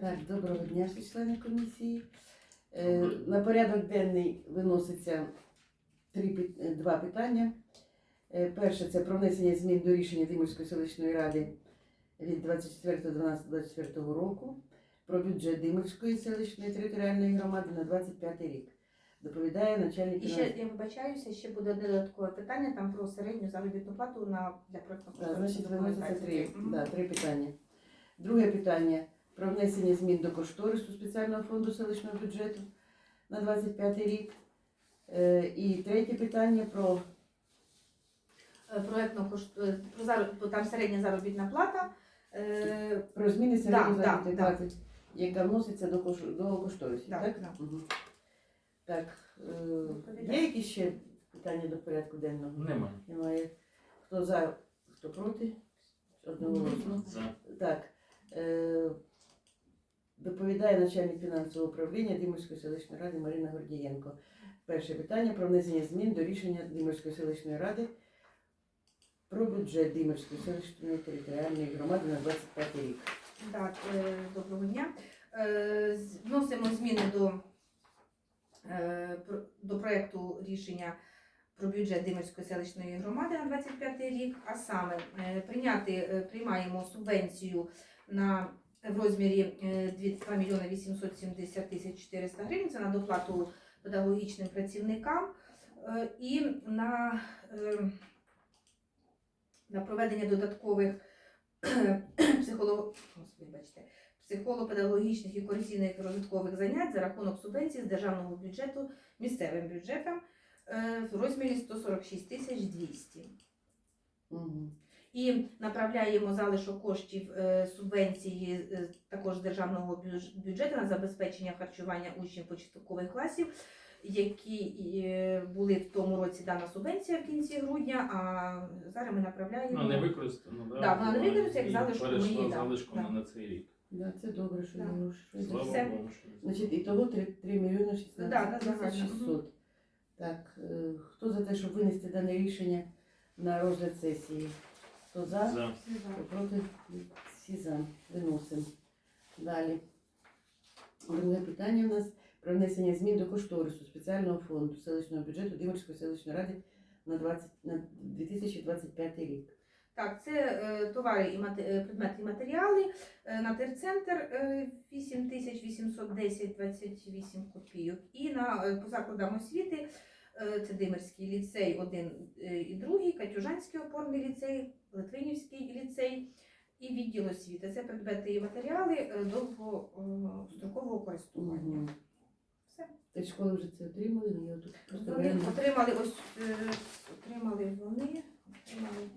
Так, доброго дня, всі члени комісії. Е, На порядок денний виноситься три, е, два питання. Е, Перше це про внесення змін до рішення Димирської селищної ради від 24.12.24 року про бюджет Димирської селищної територіальної громади на 25 рік. Доповідає начальник І ще я вибачаюся, ще буде додаткове питання там про середню заробітну плату на для Так, значить, виноситься три, Мгм. да, три питання. Друге питання про внесення змін до кошторису спеціального фонду селищного бюджету на 25 рік. Е, І третє питання про Е, Проєктно кошт е, про зар- там середня заробітна плата. Про зміни середньої Да, заробітної да, да. яка вноситься до, кош... до кошторисів, Да, так? да. Мгм. Так, е, є якісь ще питання до порядку денного? Немає. Немає. Хто за, хто проти? Одноголосно. За. Так, е, доповідає начальник фінансового управління Димирської селищної ради Марина Гордієнко. Перше питання про внесення змін до рішення Димирської селищної ради про бюджет Димирської селищної територіальної громади на 25 рік. Так, е, доброго дня. Е, Вносимо зміни до, е, до проєкту рішення про бюджет Димирської селищної громади на 25 рік, а саме прийняти, приймаємо субвенцію на в розмірі е, 2 мільйони 870 тисяч 400 гривень, це на доплату педагогічним працівникам е, і на, е, на проведення додаткових психолог... психолого-педагогічних і корекційних розвиткових занять за рахунок субвенції з державного бюджету місцевим бюджетам е, в розмірі 146 тисяч 200. Угу. І направляємо залишок коштів е, субвенції е, також з державного бюджету на забезпечення харчування учнів початкових класів, які е, були в тому році дана субвенція в кінці грудня, а зараз ми направляємо. Ну, не використано, да? Да, вона не використана, як і залишку Перейшла мені, залишком Да. на цей рік. Да, це добре, що Да. гроші. Слава Все. Богу, що Значить, ітого 3, 3 мільйони 16 Да, да, тисяч загально. 600. Так, хто за те, щоб винести дане рішення на розгляд сесії? Хто за? За. Хто проти? Всі за. Виносимо. Далі. Друге питання у нас про внесення змін до кошторису спеціального фонду селищного бюджету Димирської селищної ради на, 20, на 2025 рік. Так, це е, товари і мате- е, предмети і матеріали. Е, на терцентр е, 8810,28 копійок. І на е, по закладам освіти е, це Димирський ліцей 1 і 2, Катюжанський опорний ліцей, Литвинівський ліцей і відділ освіти. Це предмети і матеріали е, довгострокового користування. Угу. Все. Ти школи вже це отримали? Ну, тут Вони отримали ось е, отримали вони. Отримали.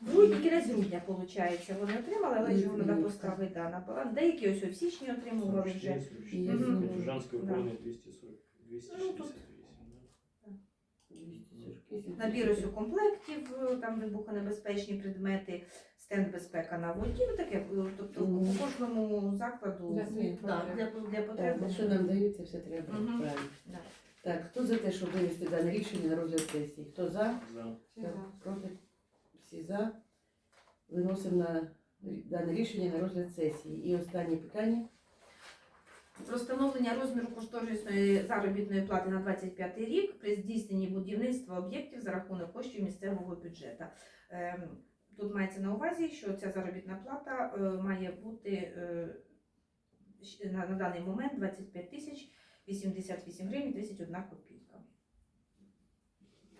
Грудні, кінець грудня, виходить, вони отримали, але ж Литвинівська. треба поставити да, на баланс. Деякі ось у січні отримували вже. Да. опорний 240, 268. да. 248. Набір ось у комплектів, е, там вибухонебезпечні предмети, стенд безпека на воді, ну таке, е, тобто по кожному закладу Для да, для, для потреб. що нам дають, це все треба Мгм. правильно. Да. Так, хто за те, щоб винести дане рішення на розгляд сесії? Хто за? За. Так, проти? Всі за. Виносимо на дане рішення на розгляд сесії. І останнє питання. Про встановлення розміру кошторисної заробітної плати на 25 рік при здійсненні будівництва об'єктів за рахунок коштів місцевого бюджету. Ем, Тут мається на увазі, що ця заробітна плата е, має бути е, на, даний момент 25 тисяч 88 гривень 31 копійка.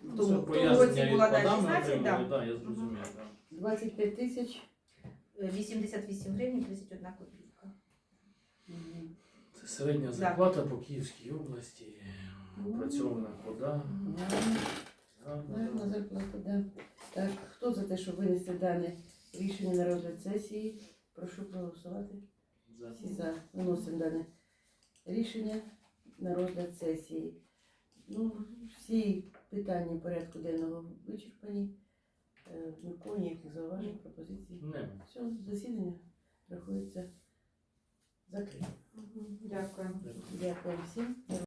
Ну, Тому в тому році була, да, Богдана 16, отримали, да. да, я зрозумів, да. 25 тисяч. Е, 88 гривень 31 копійка. Мгм. Це середня зарплата по Київській області. Працьована вода. Гарна зарплата, да. Так, хто за те, щоб винести дане рішення на розгляд сесії? Прошу проголосувати. За. Всі за. Виносимо дане рішення на розгляд сесії. Ну, всі питання порядку денного вичерпані. Е, Нікого ніяких зауважень, пропозицій. Все, засідання рахується закрите. Дякую. Дякую. Дякую всім.